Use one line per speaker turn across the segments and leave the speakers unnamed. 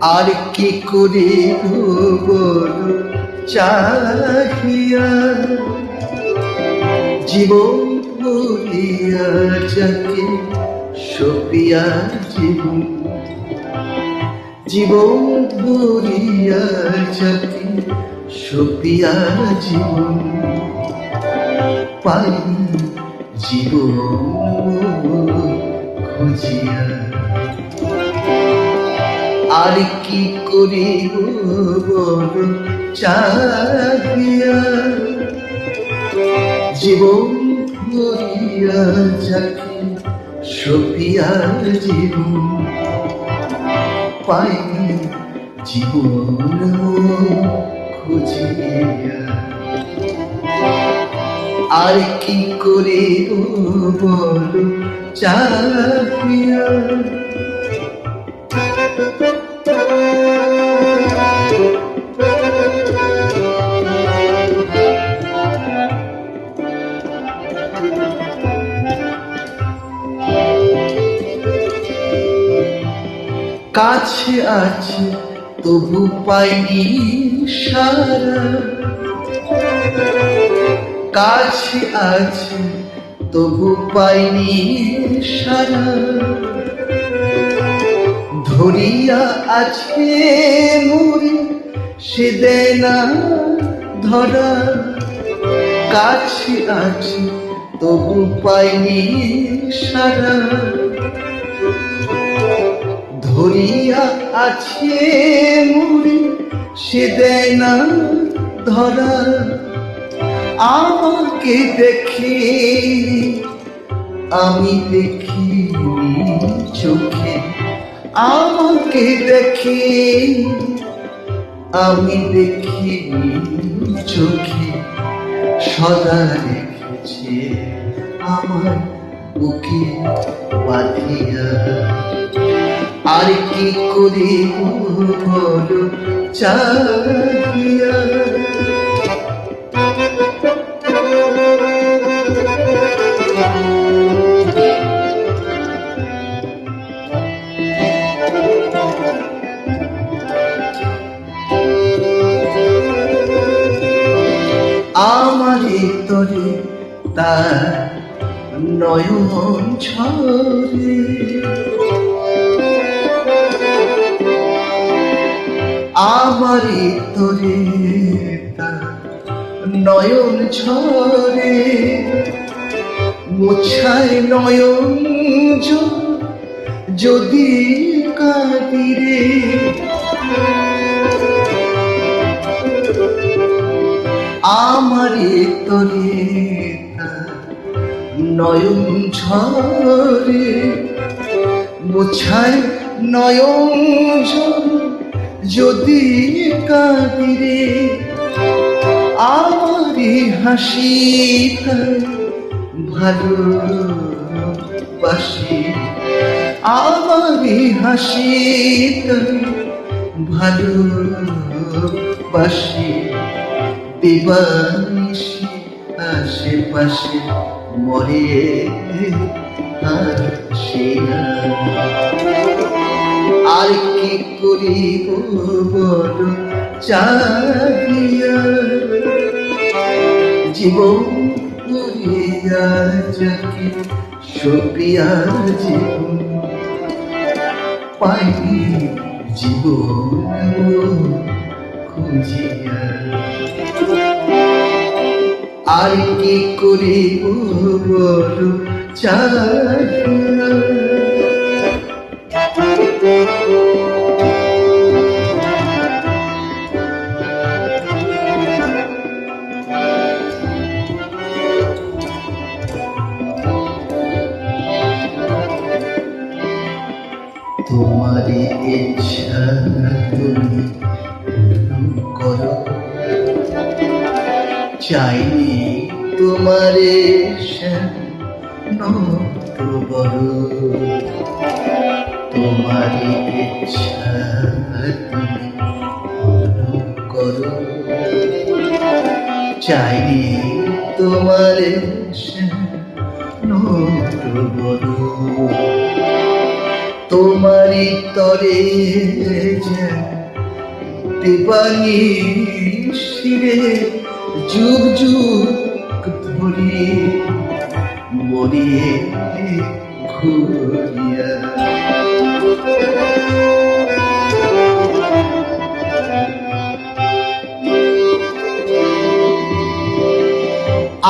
আর কি করি বল চাহিয়া? জীবন ভরিয়া যাকে সপিয়া জীবন। জীবন ভরিয়া যাকে সপিয়া জীবন। পাই জীবন খুঁজিয়া। আর কি করিব চাহিয়া? জীবন ভরিয়া যাকে সপিয়া জীবন পাই জীবন খুঁজিয়া। আর কি করে বল চাহিয়া? কাছে আছে, তবু পাইনি সারা। কাছে আছে, তবু পাইনি সারা। ধরিয়া আছে মুড়ি সে না ধরা। কাছে আছে, তবু পাইনি সারা। ধরিয়া আছে মুড়ি, সে দেয় না ধরা আমাকে দেখি, আমি দেখি চোখে। আমাকে দেখি, আমি দেখি চোখে। সদা রেখেছে আমার বুকে বাঁধিয়া। আর কি করি বল চাহিয়া? আমারে তরে তার নয়ন ছরে আমারে তরে নয়ন ছরে মোছায় নয়ন যদি কাদিরে। আমারে তার নয়ন ঝরে, মোছায় নয়ন ঝরে যদি কাদিরে আমারি হাসি ভালো বাসি আমারি হাসি ভালো বাসি দিবানিশি আশেপাশে মরে হাসিয়া আর কি করিব বল জীবন করিয়া যাকে জীবন পাই জীবন খুঁজিয়া। আর কি করিব বল চাহিয়া তুমি করো চাইনি তোমারে বড় তোমারই ইচ্ছা তুমি করো চাইনি তোমারে বড় তোমার তরে দেবানি শিরে যুগ যুগ ধরে মরিয়ে ঘুরিয়া।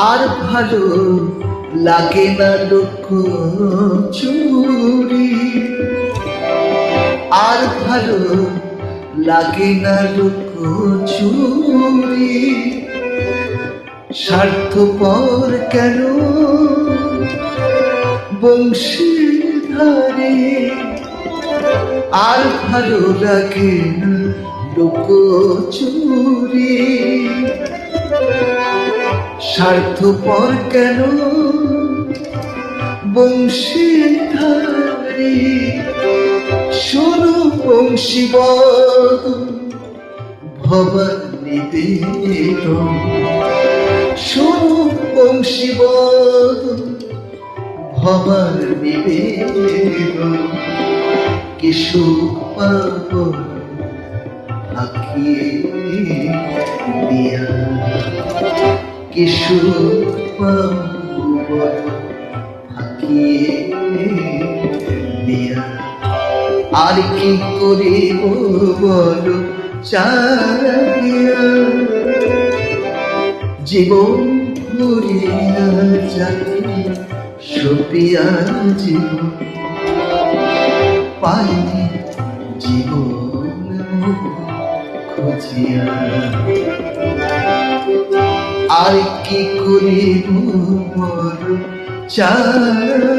আর ভালো লাগে না লোক চুরি। আর ভালো লাগে না লোক চুরি স্বার্থপর কেন? বংশীধারে। আর ভালো লাগে না স্বার্থপর কেন? বংশীধারী। শোনো বংশীবদ ভবান নিবেদন শোনো বংশীবদ ভবান নিবেদন কি সুখ পাব আঁকিয়ে দিয়া কিছু ফাঁকিয়ে দিয়া আর কি করিব বল চাহিয়া জীবন ঘুরিয়া যাবে সপিয়া জীবন। পাইনি জীবন খুঁজিয়া। আর কি করিব মর চাই